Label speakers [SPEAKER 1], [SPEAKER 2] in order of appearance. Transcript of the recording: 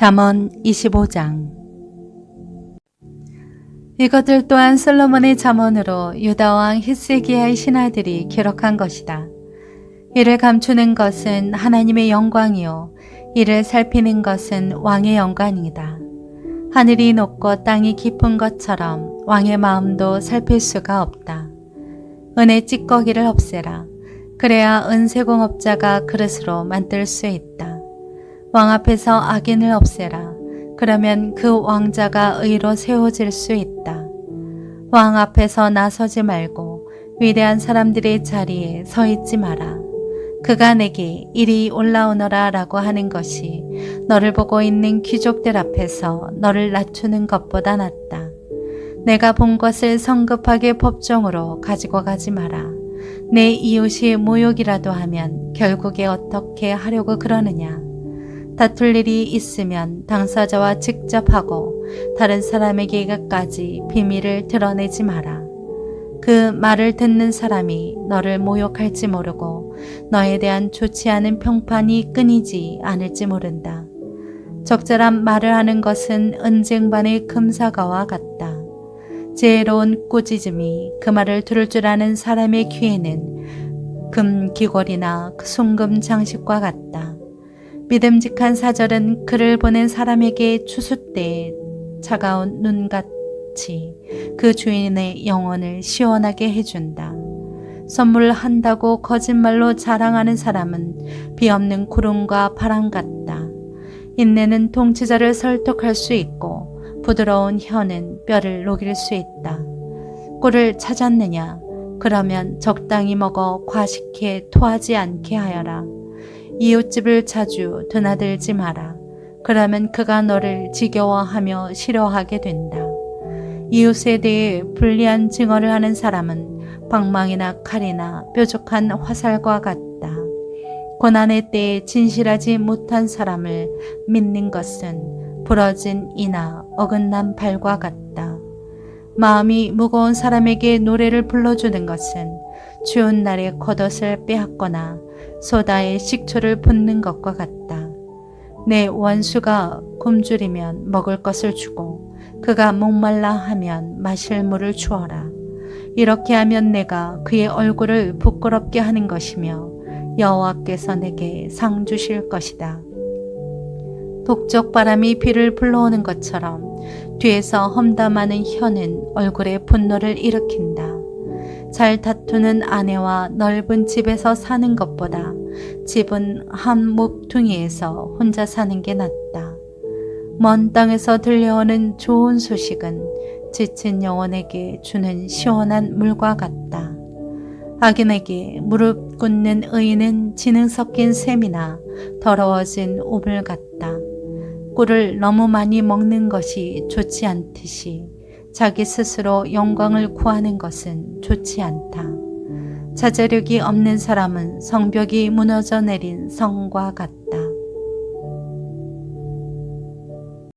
[SPEAKER 1] 잠언 25장 이것들 또한 솔로몬의 잠언으로 유다왕 히스기야의 신하들이 기록한 것이다. 이를 감추는 것은 하나님의 영광이요 이를 살피는 것은 왕의 영광이다. 하늘이 높고 땅이 깊은 것처럼 왕의 마음도 살필 수가 없다. 은의 찌꺼기를 없애라. 그래야 은세공업자가 그릇으로 만들 수 있다. 왕 앞에서 악인을 없애라. 그러면 그 왕자가 의로 세워질 수 있다. 왕 앞에서 나서지 말고 위대한 사람들의 자리에 서 있지 마라. 그가 내게 이리 올라오너라 라고 하는 것이 너를 보고 있는 귀족들 앞에서 너를 낮추는 것보다 낫다. 내가 본 것을 성급하게 법정으로 가지고 가지 마라. 내 이웃이 모욕이라도 하면 결국에 어떻게 하려고 그러느냐. 다툴 일이 있으면 당사자와 직접 하고 다른 사람에게까지 비밀을 드러내지 마라. 그 말을 듣는 사람이 너를 모욕할지 모르고 너에 대한 좋지 않은 평판이 끊이지 않을지 모른다. 적절한 말을 하는 것은 은쟁반의 금사과와 같다. 지혜로운 꾸짖음이 그 말을 들을 줄 아는 사람의 귀에는 금 귀걸이나 송금 장식과 같다. 믿음직한 사절은 그를 보낸 사람에게 추수 때 차가운 눈같이 그 주인의 영혼을 시원하게 해준다. 선물한다고 거짓말로 자랑하는 사람은 비없는 구름과 바람 같다. 인내는 통치자를 설득할 수 있고 부드러운 혀는 뼈를 녹일 수 있다. 꿀을 찾았느냐? 그러면 적당히 먹어 과식해 토하지 않게 하여라. 이웃집을 자주 드나들지 마라. 그러면 그가 너를 지겨워하며 싫어하게 된다. 이웃에 대해 불리한 증언을 하는 사람은 방망이나 칼이나 뾰족한 화살과 같다. 고난의 때에 진실하지 못한 사람을 믿는 것은 부러진 이나 어긋난 발과 같다. 마음이 무거운 사람에게 노래를 불러주는 것은 추운 날에 겉옷을 빼앗거나 소다에 식초를 붓는 것과 같다. 내 원수가 굶주리면 먹을 것을 주고 그가 목말라 하면 마실 물을 주어라. 이렇게 하면 내가 그의 얼굴을 부끄럽게 하는 것이며 여호와께서 내게 상 주실 것이다. 독적 바람이 비를 불러오는 것처럼 뒤에서 험담하는 혀는 얼굴에 분노를 일으킨다. 잘 다투는 아내와 넓은 집에서 사는 것보다 집은 한 목퉁이에서 혼자 사는 게 낫다. 먼 땅에서 들려오는 좋은 소식은 지친 영혼에게 주는 시원한 물과 같다. 악인에게 무릎 꿇는 의인은 지능 섞인 샘이나 더러워진 오물 같다. 꿀을 너무 많이 먹는 것이 좋지 않듯이 자기 스스로 영광을 구하는 것은 좋지 않다. 자제력이 없는 사람은 성벽이 무너져 내린 성과 같다.